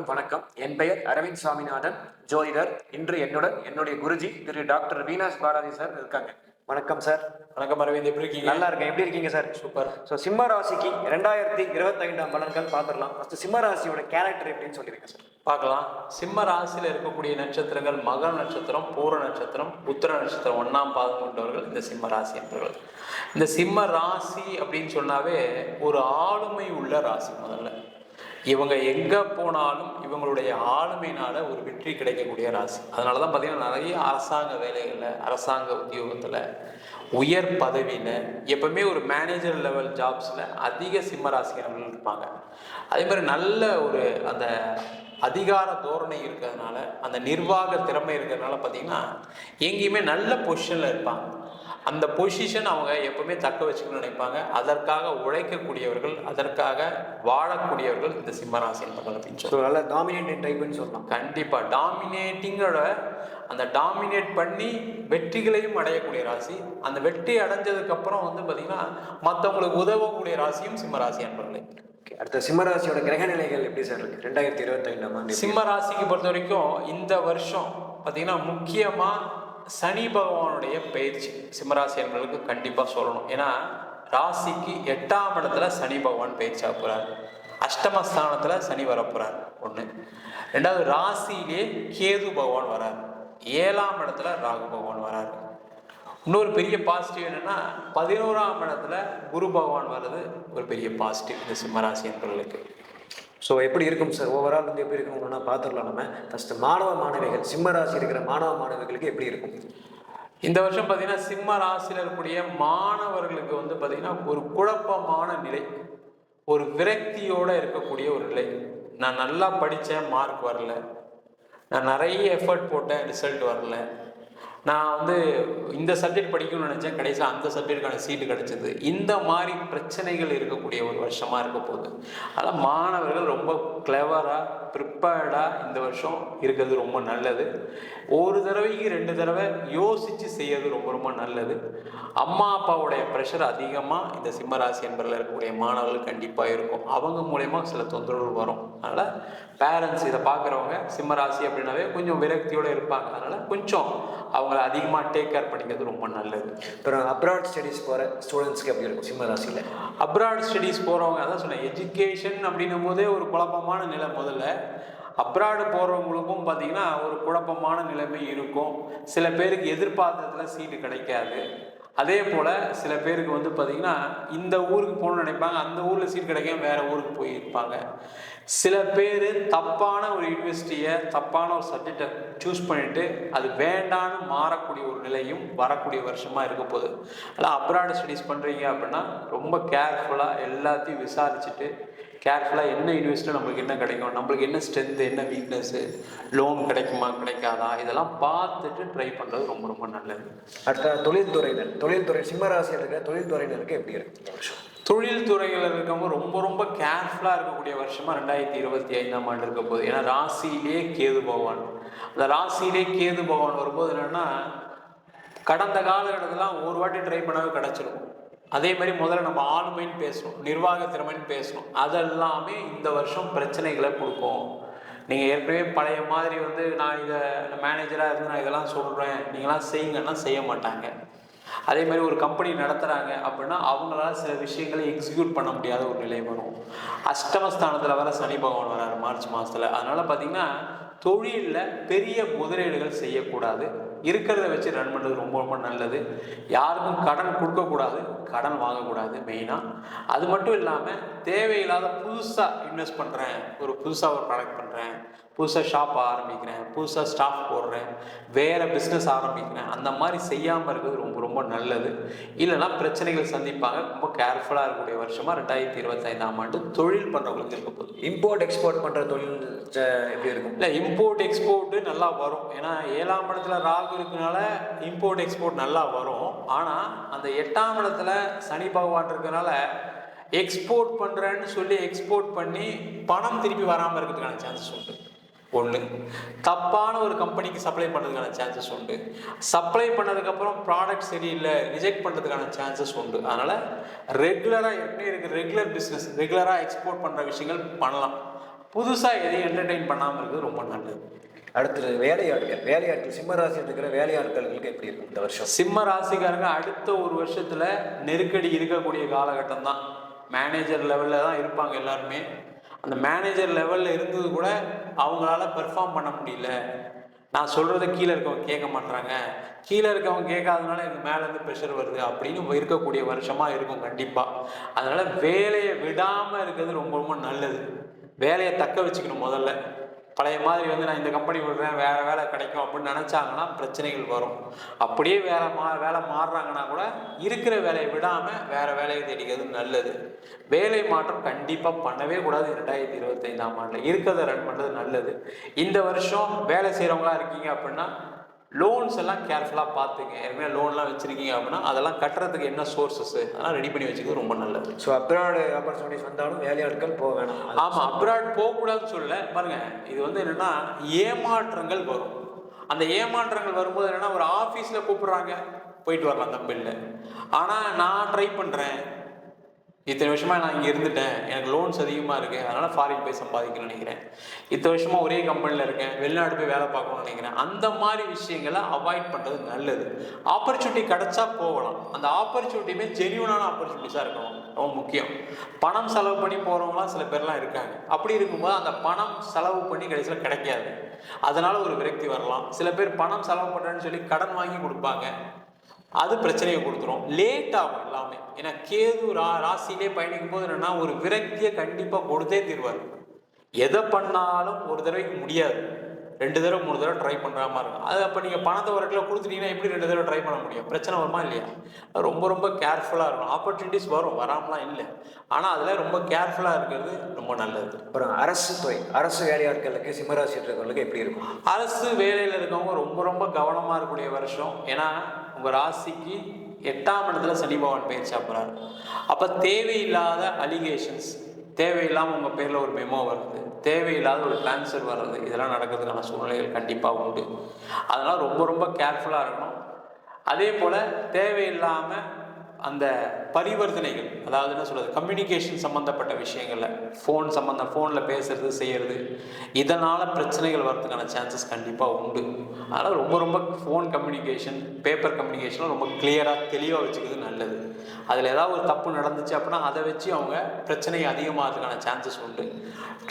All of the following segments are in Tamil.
அனைவருக்கும் வணக்கம். என் பெயர் அரவிந்த் சாமிநாதன். ஜோதிடர். இன்று என்னுடன் என்னுடைய குருஜி திரு டாக்டர் வீனாஸ் பாலாஜி சார் இருக்காங்க. வணக்கம் சார். வணக்கம் அரவிந்த் எப்படி இருக்கீங்க? நல்லா இருக்கேன். எப்படி இருக்கீங்க சார்? சூப்பர். ஸோ சிம்ம ராசிக்கு ரெண்டாயிரத்தி இருபத்தைந்தாம் பலன்கள் பார்த்துடலாம். ஃபர்ஸ்ட் சிம்ம ராசியோட கேரக்டர் எப்படின்னு சொல்லிருக்கேன் சார். பார்க்கலாம். சிம்ம ராசியில் இருக்கக்கூடிய நட்சத்திரங்கள் மக நட்சத்திரம் பூர நட்சத்திரம் உத்திர நட்சத்திரம் ஒன்றாம் பாதம் கொண்டவர்கள் இந்த சிம்ம ராசி என்பவர்கள். இந்த சிம்ம ராசி அப்படின்னு சொன்னாவே ஒரு ஆளுமை உள்ள ராசி முதல்ல. இவங்க எங்கே போனாலும் இவங்களுடைய ஆளுமையினால் ஒரு வெற்றி கிடைக்கக்கூடிய ராசி. அதனால தான் பார்த்திங்கன்னா நிறைய அரசாங்க வேலைகளில் அரசாங்க உத்தியோகத்தில் உயர் பதவியில் எப்பவுமே ஒரு மேனேஜர் லெவல் ஜாப்ஸில் அதிக சிம்ம ராசிக்காரர்கள் இருப்பாங்க. அதே மாதிரி நல்ல ஒரு அந்த அதிகார தோரணை இருக்கிறதுனால அந்த நிர்வாக திறமை இருக்கிறதுனால பார்த்தீங்கன்னா எங்கேயுமே நல்ல பொசிஷனில் இருப்பாங்க. அந்த பொசிஷன் அவங்க எப்பவுமே தக்க வச்சுக்கணும்னு நினைப்பாங்க. அதற்காக உழைக்கக்கூடியவர்கள் அதற்காக வாழக்கூடியவர்கள் இந்த சிம்மராசி அப்படின்னு நல்ல டாமினேட்டிங் டைப்னு சொல்லலாம். கண்டிப்பாக டாமினேட்டிங்கோட அந்த டாமினேட் பண்ணி வெற்றிகளையும் அடையக்கூடிய ராசி. அந்த வெற்றி அடைஞ்சதுக்கு அப்புறம் வந்து பார்த்தீங்கன்னா மற்றவங்களுக்கு உதவக்கூடிய ராசியும் சிம்ம ராசி என்பவர்களே. Okay, அடுத்த சிம்ம ராசியோட கிரக நிலைகள் எப்படி சார் இருக்கு? ரெண்டாயிரத்தி இருபத்தைந்தாம் ஆண்டு சிம்ம ராசிக்கு பொறுத்த வரைக்கும் இந்த வருஷம் பார்த்தீங்கன்னா முக்கியமாக சனி பகவானுடைய பயிற்சி சிம்மராசி என்பவர்களுக்கு கண்டிப்பாக சொல்லணும். ஏன்னா ராசிக்கு எட்டாம் இடத்துல சனி பகவான் பயிற்சி ஆக அஷ்டமஸ்தானத்தில் சனி வரப்போகிறார் ஒன்று ரெண்டாவது ராசியிலே கேது பகவான் வரார். ஏழாம் இடத்துல ராகு பகவான் வரார். இன்னொரு பெரிய பாசிட்டிவ் என்னென்னா பதினோராம் இடத்துல குரு பகவான் வர்றது ஒரு பெரிய பாசிட்டிவ் இந்த சிம்மராசி என்பவர்களுக்கு ஸோ எப்படி இருக்கும் சார் ஓவரால் வந்து எப்படி இருக்கும் ஒன்றா பார்த்துடலாம் நம்ம. ஃபஸ்ட்டு மாணவ மாணவிகள் சிம்ம ராசி இருக்கிற மாணவ மாணவிகளுக்கு எப்படி இருக்கும்? இந்த வருஷம் பார்த்தீங்கன்னா சிம்ம ராசியில் இருக்கக்கூடிய மாணவர்களுக்கு வந்து பார்த்தீங்கன்னா ஒரு குழப்பமான நிலை. ஒரு விரக்தியோடு இருக்கக்கூடிய ஒரு நிலை. நான் நல்லா படித்தேன் மார்க் வரல. நான் நிறைய எஃபர்ட் போட்டேன் ரிசல்ட் வரல. நான் வந்து இந்த சப்ஜெக்ட் படிக்கணும்னு நினச்சேன். கடைசியில் அந்த சப்ஜெக்டுக்கான சீட்டு கிடச்சிது. இந்த மாதிரி பிரச்சனைகள் இருக்கக்கூடிய ஒரு வருஷமாக இருக்க போகுது. அதனால் மாணவர்கள் ரொம்ப கிளவராக ப்ரிப்பேர்டாக இந்த வருஷம் இருக்கிறது ரொம்ப நல்லது. ஒரு தடவைக்கு ரெண்டு தடவை யோசித்து செய்யறது ரொம்ப ரொம்ப நல்லது. அம்மா அப்பாவுடைய ப்ரெஷர் அதிகமாக இந்த சிம்மராசி என்பதில் இருக்கக்கூடிய மாணவர்கள் கண்டிப்பாக இருக்கும். அவங்க மூலயமா சில தொந்தரவுகள் வரும். அதனால் பேரண்ட்ஸ் இதை பார்க்குறவங்க சிம்மராசி அப்படின்னாவே கொஞ்சம் விரக்தியோடு இருப்பாங்க. அதனால் கொஞ்சம் அவங்கள அதிகமாக டேக் கேர் பண்ணிக்கிறது ரொம்ப நல்லது. அப்புறம் அப்ராட் ஸ்டடீஸ் போகிற ஸ்டூடெண்ட்ஸ்க்கு எப்படி இருக்கும்? சிம்ம ராசியில்? அப்ராட் ஸ்டடீஸ் போகிறவங்க அதான் சொன்னேன் எஜுகேஷன் அப்படின்னும் போதே ஒரு குழப்பமான நிலை முதல்ல. அப்ராடு போகிறவங்களுக்கும் பார்த்தீங்கன்னா ஒரு குழப்பமான நிலைமை இருக்கும். சில பேருக்கு எதிர்பார்த்ததுல சீட்டு கிடைக்காது. அதே போல் சில பேருக்கு வந்து பார்த்திங்கன்னா இந்த ஊருக்கு போகணும்னு நினைப்பாங்க அந்த ஊரில் சீட் கிடைக்காம வேறு ஊருக்கு போயிருப்பாங்க. சில பேர் தப்பான ஒரு யூனிவர்சிட்டியை தப்பான ஒரு சப்ஜெக்டை சூஸ் பண்ணிவிட்டு அது வேண்டான்னு மாறக்கூடிய ஒரு நிலையும் வரக்கூடிய வருஷமாக இருக்க போகுது. அதனால் அப்ராட் ஸ்டடீஸ் பண்ணுறீங்க அப்படின்னா ரொம்ப கேர்ஃபுல்லாக எல்லாத்தையும் விசாரிச்சுட்டு கேர்ஃபுல்லாக என்ன யூனிவர்சிட்டியில் நம்மளுக்கு என்ன கிடைக்கும்? நம்மளுக்கு என்ன ஸ்ட்ரென்த்து என்ன வீக்னஸ்ஸு லோன் கிடைக்குமா கிடைக்காதா? இதெல்லாம் பார்த்துட்டு ட்ரை பண்ணுறது ரொம்ப ரொம்ப நல்லது. அடுத்த தொழில்துறையினர். தொழில்துறை சிம்ம ராசியில் இருக்கிற தொழில்துறையினருக்கு எப்படி வருஷம் தொழில் துறையில் இருக்கவங்க ரொம்ப ரொம்ப கேர்ஃபுல்லாக இருக்கக்கூடிய வருஷமாக ரெண்டாயிரத்தி இருபத்தி ஐந்தாம் ஆண்டு இருக்க போகுது. ஏன்னா ராசியிலே கேது பகவான். அந்த ராசியிலே கேது பகவான் வரும்போது என்னென்னா கடந்த காலகட்டத்தில் ஒரு வாட்டி ட்ரை பண்ணாவே கிடச்சிருக்கும். அதே மாதிரி முதல்ல நம்ம ஆளுமைன்னு பேசணும் நிர்வாக திறமைன்னு பேசணும். அதெல்லாமே இந்த வருஷம் பிரச்சனைகளை கொடுக்கும். நீங்கள் ஏற்கனவே பழைய மாதிரி வந்து நான் இதை மேனேஜராக இருந்து நான் இதெல்லாம் சொல்கிறேன் நீங்களாம் செய்யுங்கன்னா செய்ய மாட்டாங்க. அதே மாதிரி ஒரு கம்பெனி நடத்துகிறாங்க அப்படின்னா அவங்களால சில விஷயங்களை எக்ஸிக்யூட் பண்ண முடியாத ஒரு நிலை வரும். அஷ்டமஸ்தானத்தில் வர சனி பகவான் வராரு மார்ச் மாதத்தில் அதனால் பார்த்தீங்கன்னா தொழிலில் பெரிய முதலீடுகள் செய்யக்கூடாது. இருக்கிறத வச்சு ரன் பண்ணுறது ரொம்ப ரொம்ப நல்லது. யாருக்கும் கடன் கொடுக்கக்கூடாது கடன் வாங்கக்கூடாது மெயினாக அது மட்டும் இல்லாமல் தேவையில்லாத புதுசாக இன்வெஸ்ட் பண்ணுறேன் ஒரு புதுசாக ஒரு ப்ராடக்ட் பண்ணுறேன் புதுசாக ஷாப் ஆரம்பிக்கிறேன் புதுசாக ஸ்டாஃப் போடுறேன் வேறு பிஸ்னஸ் ஆரம்பிக்கிறேன் அந்த மாதிரி செய்யாமல் இருக்கிறது ரொம்ப ரொம்ப நல்லது. இல்லைன்னா பிரச்சனைகள் சந்திப்பாங்க ரொம்ப கேர்ஃபுல்லாக இருக்கக்கூடிய வருஷமாக ரெண்டாயிரத்தி இருபத்தைந்தாம் ஆண்டு தொழில் பண்ணுறவங்களுக்கு இருக்க போகுது. இம்போர்ட் எக்ஸ்போர்ட் பண்ணுற தொழில் எப்படி இருக்கும்? இல்லை இம்போர்ட் எக்ஸ்போர்ட்டு நல்லா வரும். ஏன்னா ஏழாம் இடத்துல ராகு இருக்கனால இம்போர்ட் எக்ஸ்போர்ட் நல்லா வரும். ஆனால் அந்த எட்டாம் இடத்துல சனி பகவான் இருக்கிறனால எக்ஸ்போர்ட் பண்ணுறேன்னு சொல்லி எக்ஸ்போர்ட் பண்ணி பணம் திருப்பி வராமல் இருக்கிறதுக்கான சான்சஸ் உண்டு. ஒன்று தப்பான ஒரு கம்பெனிக்கு சப்ளை பண்ணுறதுக்கான சான்சஸ் உண்டு. சப்ளை பண்ணதுக்கப்புறம் ப்ராடக்ட் சரியில்லை ரிஜெக்ட் பண்ணுறதுக்கான சான்சஸ் உண்டு. அதனால் ரெகுலராக எப்படி இருக்குது ரெகுலர் பிஸ்னஸ் ரெகுலராக எக்ஸ்போர்ட் பண்ணுற விஷயங்கள் பண்ணலாம். புதுசாக எதையும் என்டர்டெயின் பண்ணாமல் இருக்கிறது ரொம்ப நல்லது. அடுத்தது வேலையாட்கள். வேலையாட்கள் சிம்ம ராசியில் இருக்கிற வேலையாட்களுக்கு எப்படி இருக்கும் இந்த வருஷம்? சிம்ம ராசிக்காரங்க அடுத்த ஒரு வருஷத்துல நெருக்கடி இருக்கக்கூடிய காலகட்டம் தான் மேனேஜர் லெவலில் தான் இருப்பாங்க எல்லாருமே. அந்த மேனேஜர் லெவலில் இருந்தது கூட அவங்களால பெர்ஃபார்ம் பண்ண முடியல. நான் சொல்கிறத கீழே இருக்கவங்க கேட்க மாட்றாங்க. கீழே இருக்கவங்க கேட்காதனால எனக்கு மேலேருந்து ப்ரெஷர் வருது அப்படின்னு இருக்கக்கூடிய வருஷமாக இருக்கும் கண்டிப்பாக அதனால் வேலையை விடாமல் இருக்கிறது ரொம்ப ரொம்ப நல்லது. வேலையை தக்க வச்சுக்கணும் முதல்ல. பழைய மாதிரி வந்து நான் இந்த கம்பெனி விடுறேன் வேறு வேலை கிடைக்கும் அப்படின்னு நினச்சாங்கன்னா பிரச்சனைகள் வரும். அப்படியே வேலை மா வேலை மாறுறாங்கன்னா கூட இருக்கிற வேலையை விடாமல் வேறு வேலையை தேடிக்கிறது நல்லது. வேலை மாற்றம் கண்டிப்பாக பண்ணவே கூடாது ரெண்டாயிரத்தி இருபத்தைந்தாம் ஆண்டில். இருக்கிறத ரன் பண்ணுறது நல்லது. இந்த வருஷம் வேலை செய்கிறவங்களா இருக்கீங்க அப்படின்னா லோன்ஸ் எல்லாம் கேர்ஃபுல்லாக பார்த்துங்க. ஏற்கனவே லோன்லாம் வச்சுருக்கீங்க அப்படின்னா அதெல்லாம் கட்டுறதுக்கு என்ன சோர்சஸ் அதெல்லாம் ரெடி பண்ணி வச்சுக்கிறது ரொம்ப நல்லது. ஸோ அப்ராடு ஆப்பர்ச்சுனிட்டிஸ் வந்தாலும் வேலையாட்கள் போக வேணாம். ஆமா அப்ராட் போகக்கூடாதுன்னு சொல்ல பாருங்க இது வந்து என்னன்னா ஏமாற்றங்கள் வரும். அந்த ஏமாற்றங்கள் வரும்போது என்னன்னா ஒரு ஆஃபீஸில் கூப்பிடுறாங்க. போயிட்டு வரலாம் தப்பில்லை ஆனால் நான் ட்ரை பண்ணுறேன் இத்தனை வருஷமா நான் இங்கே இருந்துட்டேன். எனக்கு லோன்ஸ் அதிகமாக இருக்குது அதனால் ஃபாரின் போய் சம்பாதிக்கணும்னு நினைக்கிறேன். இத்தனை வருஷமா ஒரே கம்பெனியில் இருக்கேன். வெளிநாடு போய் வேலை பார்க்கணும்னு நினைக்கிறேன். அந்த மாதிரி விஷயங்களை அவாய்ட் பண்ணுறது நல்லது. ஆப்பர்ச்சுனிட்டி கிடைச்சா போகலாம். அந்த ஆப்பர்ச்சுனிட்டியுமே ஜெனியூனான ஆப்பர்ச்சுனிட்டிஸாக இருக்கணும். ரொம்ப முக்கியம். பணம் செலவு பண்ணி போகிறவங்களாம் சில பேர்லாம் இருக்காங்க. அப்படி இருக்கும்போது அந்த பணம் செலவு பண்ணி கடைசியில் கிடைக்காது. அதனால ஒரு விரக்தி வரலாம். சில பேர் பணம் செலவு பண்ணுறேன்னு சொல்லி கடன் வாங்கி கொடுப்பாங்க. அது பிரச்சனையை கொடுத்துரும். லேட் ஆகும் எல்லாமே. ஏன்னா கேது ரா ராசியிலே பயணிக்கும் போது என்னன்னா ஒரு விரக்தியை கண்டிப்பாக கொடுத்தே தீர்வார். எதை பண்ணாலும் ஒரு தடவைக்கு முடியாது. ரெண்டு தடவை மூணு தடவை ட்ரை பண்ணுற மாதிரி இருக்கும். அது அப்போ நீங்கள் பணத்தை ஒரு இடத்துல கொடுத்துட்டீங்கன்னா எப்படி ரெண்டு தடவை ட்ரை பண்ண முடியும்? பிரச்சனை வருமா இல்லையா? ரொம்ப ரொம்ப கேர்ஃபுல்லாக இருக்கும் ஆப்பர்ச்சுனிட்டிஸ் வரும். வராமலாம் இல்லை. ஆனால் அதில் ரொம்ப கேர்ஃபுல்லாக இருக்கிறது ரொம்ப நல்லது. அப்புறம் அரசு துறை. அரசு வேலையாட்களுக்கு சிம்ம ராசியில் இருக்கிறவங்களுக்கு எப்படி இருக்கும்? அரசு வேலையில் இருக்கவங்க ரொம்ப ரொம்ப கவனமாக இருக்கக்கூடிய வருஷம். ஏன்னா உங்கள் ராசிக்கு எட்டாம் இடத்துல சனி பகவான் பயிற்சி போகிறார் அப்போ தேவையில்லாத அலிகேஷன்ஸ் தேவையில்லாமல் உங்கள் பேரில் ஒரு மெமோ வருது. தேவையில்லாத ஒரு ட்ரான்ஸ்ஃபர் வர்றது. இதெல்லாம் நடக்கிறதுக்கான சூழ்நிலைகள் கண்டிப்பாக உண்டு. அதனால் ரொம்ப ரொம்ப கேர்ஃபுல்லாக இருக்கணும். அதே போல் தேவையில்லாமல் அந்த பரிவர்த்தனைகள் அதாவது என்ன சொல்கிறது கம்யூனிகேஷன் சம்மந்தப்பட்ட விஷயங்களில் ஃபோன் சம்மந்தம் ஃபோனில் பேசுறது செய்கிறது இதனால் பிரச்சனைகள் வரதுக்கான சான்சஸ் கண்டிப்பாக உண்டு. அதனால் ரொம்ப ரொம்ப ஃபோன் கம்யூனிகேஷன் பேப்பர் கம்யூனிகேஷனும் ரொம்ப கிளியராக தெளிவாக வச்சுக்கிறது நல்லது. அதில் ஏதாவது ஒரு தப்பு நடந்துச்சு அப்படின்னா அதை வச்சு அவங்க பிரச்சனை அதிகமாகிறதுக்கான சான்சஸ் உண்டு.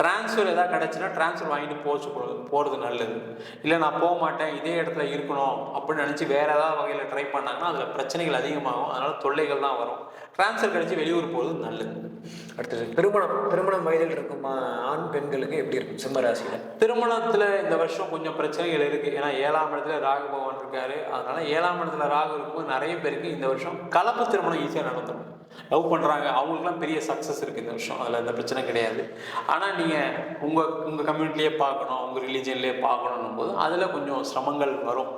ட்ரான்ஸ்ஃபர் ஏதாவது கிடச்சுன்னா ட்ரான்ஸ்ஃபர் வாங்கிட்டு போச்சு போகிறது நல்லது. இல்லை நான் போக மாட்டேன் இதே இடத்துல இருக்கணும் அப்படின்னு நினச்சி வேறு ஏதாவது வகையில் ட்ரை பண்ணாங்கன்னா அதில் பிரச்சனைகள் அதிகமாகும். அதனால் தொல்லைகள் தான் வரும். ட்ரான்ஸ்ஃபர் கிடச்சி வெளியூர் போகிறது நல்லது. அடுத்தது திருமணம் திருமணம் வயதில் இருக்கும் ஆண் பெண்களுக்கு எப்படி இருக்கும் சிம்ம ராசியில்? திருமணத்தில் இந்த வருஷம் கொஞ்சம் பிரச்சனைகள் இருக்குது ஏன்னா ஏழாம் இடத்துல ராகு பகவான் இருக்காரு. அதனால ஏழாம் இடத்துல ராகு இருக்கும்போது நிறைய பேருக்கு இந்த வருஷம் கலப்பு திருமணம் ஈஸியாக நடந்துடும் லவ் பண்ணுறாங்க அவங்களுக்குலாம் பெரிய சக்ஸஸ் இருக்குது இந்த விஷயம். அதில் எந்த பிரச்சனை கிடையாது. ஆனால் நீங்கள் உங்கள் உங்கள் கம்யூனிட்டிலே பார்க்கணும் உங்கள் ரிலீஜன்லேயே பார்க்கணும் போது அதில் கொஞ்சம் சிரமங்கள் வரும்.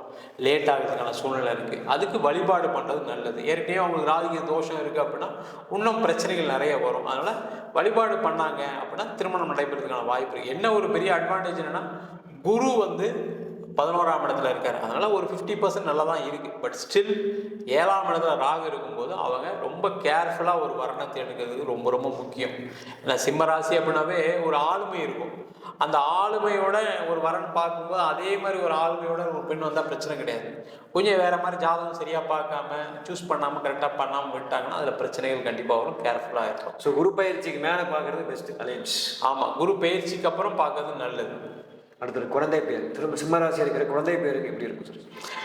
லேட் ஆகிறதுக்கான சூழ்நிலை இருக்குது அதுக்கு வழிபாடு பண்ணுறது நல்லது. ஏற்கனவே அவங்களுக்கு ராதிக தோஷம் இருக்குது அப்படின்னா இன்னும் பிரச்சனைகள் நிறைய வரும். அதனால் வழிபாடு பண்ணாங்க அப்படின்னா திருமணம் நடைபெறதுக்கான வாய்ப்பு இருக்குது என்ன ஒரு பெரிய அட்வான்டேஜ் என்னென்னா குரு வந்து பதினோராம் இடத்துல இருக்காரு. அதனால ஒரு ஃபிஃப்டி பர்சன்ட் நல்லா தான் இருக்கு. பட் ஸ்டில் ஏழாம் இடத்துல ராகு இருக்கும்போது அவங்க ரொம்ப கேர்ஃபுல்லாக ஒரு வர்ணத்தை எடுக்கிறது ரொம்ப ரொம்ப முக்கியம். ஏன்னா சிம்ம ராசி அப்படின்னாவே ஒரு ஆளுமை இருக்கும். அந்த ஆளுமையோட ஒரு வரன் பார்க்கும்போது அதே மாதிரி ஒரு ஆளுமையோட ஒரு பெண் வந்தால் பிரச்சனை கிடையாது. கொஞ்சம் வேற மாதிரி ஜாதகம் சரியாக பார்க்காம சூஸ் பண்ணாமல் கரெக்டாக பண்ணாமல் விட்டாங்கன்னா அதில் பிரச்சனைகள் கண்டிப்பாக வரும். கேர்ஃபுல்லாக இருக்கும். ஸோ குரு பயிற்சிக்கு மேலே பார்க்குறது பெஸ்ட் அலையன்ஸ் ஆமாம் குரு பயிற்சிக்கு அப்புறம் பார்க்கறது நல்லது. அடுத்தது குழந்தை பேர் திரும்ப சிம்மராசியில் இருக்கிற குழந்தை பேருக்கு எப்படி இருக்கும் சார்?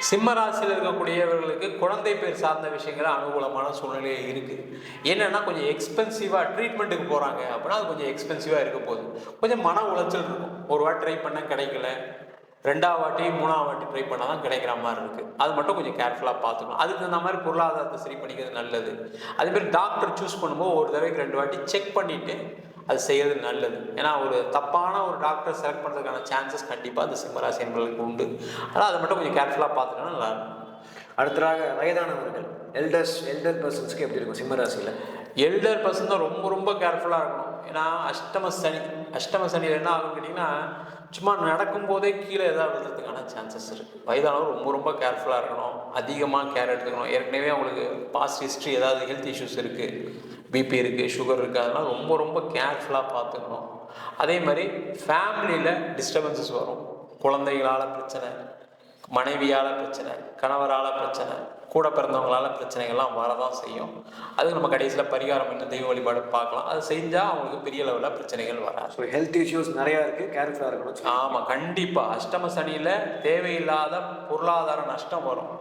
சிம்மராசியில் இருக்கக்கூடியவர்களுக்கு குழந்தை பேர் சார்ந்த விஷயங்கள் அனுகூலமான சூழ்நிலையே இருக்குது என்னென்னா கொஞ்சம் எக்ஸ்பென்சிவாக ட்ரீட்மெண்ட்டுக்கு போகிறாங்க அப்படின்னா அது கொஞ்சம் எக்ஸ்பென்சிவாக இருக்க போகுது. கொஞ்சம் மன உளைச்சல் இருக்கும். ஒரு வாட்டி ட்ரை பண்ண கிடைக்கல. ரெண்டாவது வாட்டி மூணாவது வாட்டி ட்ரை பண்ணால் தான் கிடைக்கிற மாதிரி இருக்குது அது மட்டும் கொஞ்சம் கேர்ஃபுல்லாக பார்த்துக்கணும். அதுக்கு தகுந்த மாதிரி பொருளாதாரத்தை சரி பண்ணிக்கிறது நல்லது. அதேமாதிரி டாக்டர் சூஸ் பண்ணும்போது ஒரு தடவைக்கு ரெண்டு வாட்டி செக் பண்ணிவிட்டு அது செய்யறது நல்லது. ஏன்னா ஒரு தப்பான ஒரு டாக்டர் செலக்ட் பண்ணுறதுக்கான சான்சஸ் கண்டிப்பாக அந்த சிம்மராசி என்பர்களுக்கு உண்டு. அதனால் அதை மட்டும் கொஞ்சம் கேர்ஃபுல்லாக பார்த்துக்கணும் நல்லா இருக்கும். அடுத்ததாக வயதானவர்கள் எல்டர்ஸ் எல்டர் பர்சன்ஸ்க்கு எப்படி இருக்கும் சிம்ம ராசியில்? எல்டர் பர்சன் தான் ரொம்ப ரொம்ப கேர்ஃபுல்லாக இருக்கணும். ஏன்னா அஷ்டம சனி அஷ்டம சனியில் என்ன ஆகும் கேட்டிங்கன்னா சும்மா நடக்கும்போதே கீழே ஏதாவது விழுறதுக்கான சான்சஸ் இருக்குது வயதானவர் ரொம்ப ரொம்ப கேர்ஃபுல்லாக இருக்கணும். அதிகமாக கேர் எடுத்துக்கணும். ஏற்கனவே அவங்களுக்கு பாஸ்ட் ஹிஸ்ட்ரி ஏதாவது ஹெல்த் இஷ்யூஸ் இருக்குது பிபி இருக்குது சுகர் இருக்குது அதெல்லாம் ரொம்ப ரொம்ப கேர்ஃபுல்லாக பார்த்துக்கணும். அதே மாதிரி ஃபேமிலியில் டிஸ்டர்பன்சஸ் வரும். குழந்தைகளால் பிரச்சனை மனைவியால் பிரச்சனை கணவரால் பிரச்சனை கூட பிறந்தவங்களால பிரச்சனைகள்லாம் வரதான் செய்யும். அதுக்கு நம்ம கடைசியில் பரிகாரம் என்ன தெய்வ வழிபாடு பார்க்கலாம். அது செஞ்சால் அவங்களுக்கு பெரிய லெவலில் பிரச்சனைகள் வராது. ஸோ ஹெல்த் இஷ்யூஸ் நிறையா இருக்குது கேர்ஃபுல்லாக இருக்கணும். ஆமாம் கண்டிப்பாக அஷ்டம சனியில் தேவையில்லாத பொருளாதார நஷ்டம் வரும்.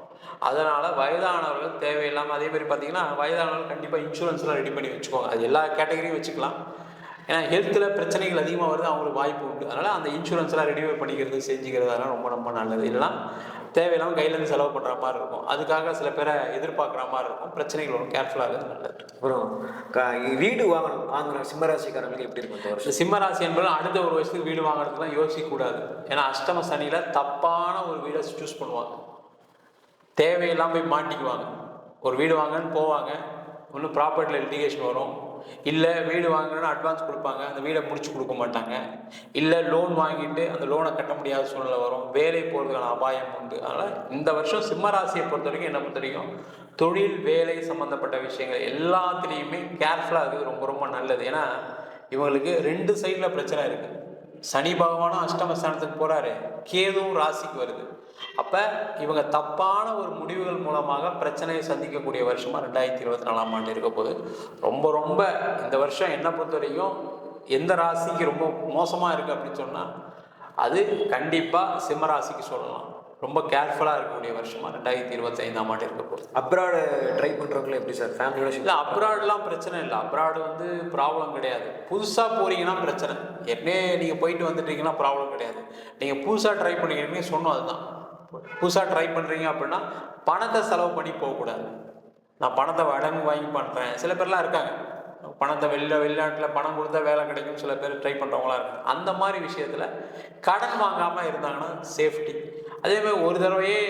அதனால் வயதானவர்கள் தேவையில்லாமல் அதே மாதிரி பார்த்தீங்கன்னா வயதானவர்கள் கண்டிப்பாக இன்சூரன்ஸ்லாம் ரெடி பண்ணி வச்சுக்கோங்க அது எல்லா கேட்டகரியும் வச்சுக்கலாம். ஏன்னா ஹெல்த்தில் பிரச்சனைகள் அதிகமாக வருது அவங்களுக்கு வாய்ப்பு உண்டு. அதனால் அந்த இன்சூரன்ஸ்லாம் ரெடி பண்ணிக்கிறது செஞ்சுக்கிறது அதெல்லாம் ரொம்ப ரொம்ப நல்லது. இல்லைன்னா தேவையில்லாமல் கையிலேருந்து செலவு பண்ணுற மாதிரி இருக்கும். அதுக்காக சில பேரை எதிர்பார்க்குற மாதிரி இருக்கும். பிரச்சனைகள் வரும். கேர்ஃபுல்லாக இருக்கிறது நல்லது. அப்புறம் வீடு வாங்கணும். வாங்குற சிம்மராசிக்காரங்களுக்கு எப்படி இருக்கும் இந்த வருஷம்? இந்த சிம்ம ராசி என்பது அடுத்த ஒரு வருஷத்துக்கு வீடு வாங்குறதுக்குலாம் யோசிக்க கூடாது. ஏன்னா அஷ்டம சனியில தப்பான ஒரு வீடை சூஸ் பண்ணுவாங்க. தேவையில்லாம போய் மாட்டிக்குவாங்க. ஒரு வீடு வாங்கன்னு போவாங்க. ஒன்றும் ப்ராப்பர்ட்டியில் லிட்டிகேஷன் வரும். இல்லை வீடு வாங்கணும்னு அட்வான்ஸ் கொடுப்பாங்க. அந்த வீடை முடிச்சு கொடுக்க மாட்டாங்க. இல்லை லோன் வாங்கிட்டு அந்த லோனை கட்ட முடியாத சூழ்நிலை வரும். வேலை போகிறதுக்கான அபாயம் உண்டு. அதனால் இந்த வருஷம் சிம்மராசியை பொறுத்த வரைக்கும் என்ன பொறுத்த வரைக்கும் தொழில் வேலை சம்மந்தப்பட்ட விஷயங்கள் எல்லாத்துலேயுமே கேர்ஃபுல்லாக இருக்குது ரொம்ப ரொம்ப நல்லது. ஏன்னா இவங்களுக்கு ரெண்டு சைடில் பிரச்சனை இருக்குது சனி பகவானும் அஷ்டமஸ்தானத்துக்கு போகிறாரு கேதுவும் ராசிக்கு வருது. அப்போ இவங்க தப்பான ஒரு முடிவுகள் மூலமாக பிரச்சனையை சந்திக்கக்கூடிய வருஷமாக ரெண்டாயிரத்தி இருபத்தி நாலாம் ஆண்டு இருக்க போது ரொம்ப ரொம்ப இந்த வருஷம் என்ன பொறுத்த வரைக்கும் எந்த ராசிக்கு ரொம்ப மோசமாக இருக்குது அப்படின்னு சொன்னால் அது கண்டிப்பாக சிம்ம ராசிக்கு சொல்லலாம். ரொம்ப கேர்ஃபுல்லாக இருக்கக்கூடிய வருஷமாக ரெண்டாயிரத்தி இருபத்தி ஐந்தாம் ஆண்டு இருக்க போகுது. அப்ராடு ட்ரை பண்ணுறவங்களும் எப்படி சார் ஃபேமிலியோட இல்லை அப்ராட்லாம் பிரச்சனை இல்லை. அப்ராடு வந்து ப்ராப்ளம் கிடையாது. புதுசாக போறீங்கன்னா பிரச்சனை. ஏற்கனவே நீங்கள் போயிட்டு வந்துட்டீங்கன்னா ப்ராப்ளம் கிடையாது. நீங்கள் புதுசாக ட்ரை பண்ணீங்க சொன்னோம் அதுதான். புதுசாக ட்ரை பண்ணுறீங்க அப்படின்னா பணத்தை செலவு பண்ணி போகக்கூடாது. நான் பணத்தை அடங்கு வாங்கி பண்ணுறேன் சில பேர்லாம் இருக்காங்க. பணத்தை வெளில வெளிநாட்டில் பணம் கொடுத்தா வேலை கிடைக்கும் சில பேர் ட்ரை பண்ணுறவங்களாம் இருக்காங்க. அந்த மாதிரி விஷயத்தில் கடன் வாங்காமல் இருந்தாங்கன்னா சேஃப்டி அதே மாதிரி ஒரு தடவையே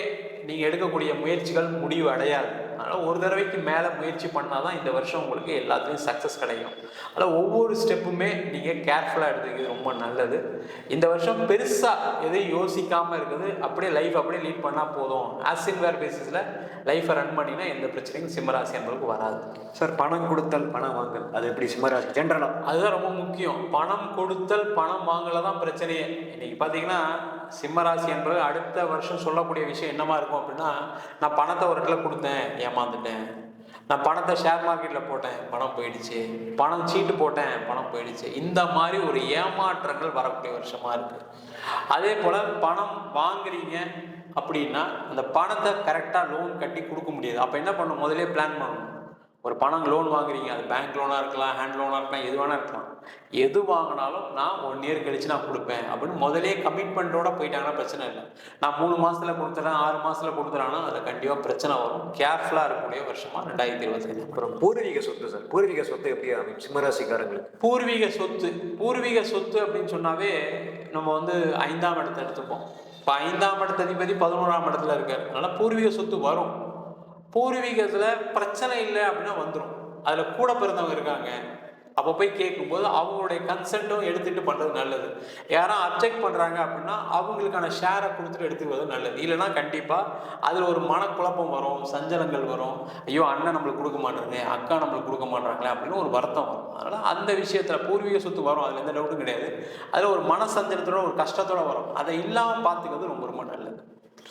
நீங்கள் எடுக்கக்கூடிய முயற்சிகள் முடிவு அடையாது. அதனால் ஒரு தடவைக்கு மேலே முயற்சி பண்ணால் தான் இந்த வருஷம் உங்களுக்கு எல்லாத்துலேயும் சக்ஸஸ் கிடைக்கும். அதனால் ஒவ்வொரு ஸ்டெப்புமே நீங்கள் கேர்ஃபுல்லாக எடுத்துக்கிறது ரொம்ப நல்லது. இந்த வருஷம் பெருசாக எதையும் யோசிக்காமல் இருக்குது அப்படியே லைஃப் அப்படியே லீட் பண்ணால் போதும். ஆஸ் இன் வேர் பேசிஸில் லைஃப்பை ரன் பண்ணினா எந்த பிரச்சனையும் சிம்மராசி என்பதுக்கு வராது. சார் பணம் கொடுத்தல் பணம் வாங்கல் அது எப்படி சிம்மராசி? ஜென்ரலாக அதுதான் ரொம்ப முக்கியம். பணம் கொடுத்தல் பணம் வாங்கல தான் பிரச்சனையே. இன்னைக்கு பார்த்தீங்கன்னா சிம்மராசி என்பது அடுத்த வருஷம் சொல்லக்கூடிய விஷயம் என்னவா இருக்கும் அப்படின்னா நான் பணத்தை ஒரு இடத்துல கொடுத்தேன் ஏமாந்துட்டேன். நான் பணத்தை ஷேர் மார்க்கெட்டில் போட்டேன் பணம் போயிடுச்சு. பணம் சீட்டு போட்டேன் பணம் போயிடுச்சு. இந்த மாதிரி ஒரு ஏமாற்றங்கள் வரக்கூடிய வருஷமாக இருக்குது அதே போல் பணம் வாங்குறீங்க அப்படின்னா அந்த பணத்தை கரெக்டாக லோன் கட்டி கொடுக்க முடியாது. அப்போ என்ன பண்ணணும்? முதலே பிளான் பண்ணணும். ஒரு பணம் லோன் வாங்குறீங்க அது பேங்க் லோனாக இருக்கலாம் ஹேண்ட் லோனாக இருக்கலாம் எது வேணா இருக்கலாம். எது வாங்கினாலும் நான் ஒன் இயர் கழிச்சு நான் கொடுப்பேன் அப்படின்னு முதலே கமிட்மெண்ட்டோட போயிட்டாங்கன்னா பிரச்சனை இல்லை. நான் மூணு மாசத்துல கொடுத்துறேன் ஆறு மாசத்துல கொடுத்துறான்னா அதில் கண்டிப்பாக பிரச்சனை வரும். கேர்ஃபுல்லாக இருக்கக்கூடிய வருஷமா ரெண்டாயிரத்தி இருபத்தஞ்சு அப்புறம் பூர்வீக சொத்து சார். பூர்வீக சொத்து எப்படி அமையும்? சிம்மராசிக்காரங்களுக்கு. பூர்வீக சொத்து. பூர்வீக சொத்து அப்படின்னு சொன்னாவே நம்ம வந்து ஐந்தாம் இடத்தை எடுத்துப்போம். இப்போ ஐந்தாம் இடத்த அதிபதி பதினோராம் இடத்துல இருக்கார். அதனால பூர்வீக சொத்து வரும். பூர்வீகத்தில் பிரச்சனை இல்லை அப்படின்னா வந்துடும் அதில் கூட பிறந்தவங்க இருக்காங்க. அப்போ போய் கேட்கும்போது அவங்களுடைய கன்சென்ட்டும் எடுத்துகிட்டு பண்ணுறது நல்லது. யாரும் அப்ஜெக்ட் பண்ணுறாங்க அப்படின்னா அவங்களுக்கான ஷேரை கொடுத்துட்டு எடுத்துக்கிறது நல்லது. இல்லைன்னா கண்டிப்பாக அதில் ஒரு மனக்குழப்பம் வரும் சஞ்சலங்கள் வரும். ஐயோ அண்ணன் நம்மளுக்கு கொடுக்க மாட்டேங்க அக்கா நம்மளுக்கு கொடுக்க மாட்டாங்களே அப்படின்னு ஒரு வருத்தம் வரும். அதனால் அந்த விஷயத்தில் பூர்வீக சொத்து வரும். அதில் எந்த டவுட்டும் கிடையாது. அதில் ஒரு மன சஞ்சலத்தோட ஒரு கஷ்டத்தோடு வரும். அதை இல்லாமல் பார்த்துக்கிறது ரொம்ப ரொம்ப நல்லது.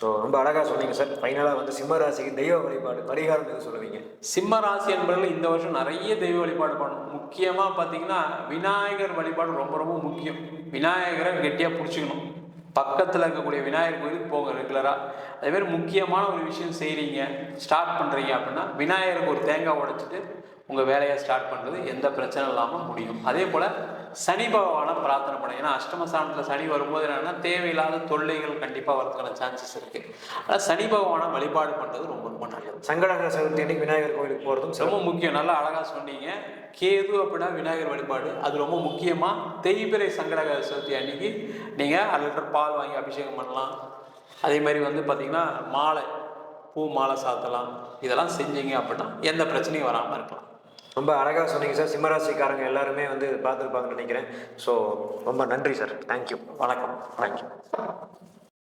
ஸோ ரொம்ப அழகாக சொன்னீங்க சார் ஃபைனலாக வந்து சிம்மராசிக்கு தெய்வ வழிபாடு பரிகாரம் எது சொல்லுவீங்க? சிம்ம ராசி என்பதில் இந்த வருஷம் நிறைய தெய்வ வழிபாடு பண்ணணும். முக்கியமாக பார்த்தீங்கன்னா விநாயகர் வழிபாடு ரொம்ப ரொம்ப முக்கியம். விநாயகரை கெட்டியாக பிடிச்சிக்கணும். பக்கத்தில் இருக்கக்கூடிய விநாயகர் கோயிலுக்கு போங்க ரெகுலராக அதேமாதிரி முக்கியமான ஒரு விஷயம் செய்கிறீங்க ஸ்டார்ட் பண்ணுறீங்க அப்படின்னா விநாயகருக்கு ஒரு தேங்காய் உடைச்சிட்டு உங்கள் வேலையை ஸ்டார்ட் பண்ணுறது எந்த பிரச்சனை இல்லாமல் முடியும். அதே போல் சனி பகவானை பிரார்த்தனை பண்ணுங்க ஏன்னா அஷ்டமஸ்தானத்தில் சனி வரும்போது என்னன்னா தேவையில்லாத தொல்லைகள் கண்டிப்பாக வரதுக்கான சான்சஸ் இருக்குது ஆனால் சனி பகவானை வழிபாடு பண்ணுறது ரொம்ப ரொம்ப நல்லது. சங்கடகர சதுர்த்தி அன்னைக்கு விநாயகர் கோயிலுக்கு போகிறதும் ரொம்ப முக்கியம். நல்லா அழகா சொன்னீங்க. கேது அப்படின்னா விநாயகர் வழிபாடு. அது ரொம்ப முக்கியமா. தேய்பிரை சங்கடகர சதுர்த்தி அன்னைக்கு நீங்க அரை லிட்டர் பால் வாங்கி அபிஷேகம் பண்ணலாம். அதே மாதிரி வந்து பார்த்தீங்கன்னா மாலை பூ மாலை சாத்தலாம். இதெல்லாம் செஞ்சீங்க அப்படின்னா எந்த பிரச்சனையும் வராமல் இருக்கலாம். ரொம்ப அழகாக சொன்னீங்க சார். சிம்மராசிக்காரங்க எல்லாருமே வந்து பார்த்துருப்பாங்கன்னு நினைக்கிறேன். ஸோ ரொம்ப நன்றி சார். தேங்க்யூ வணக்கம். தேங்க்யூ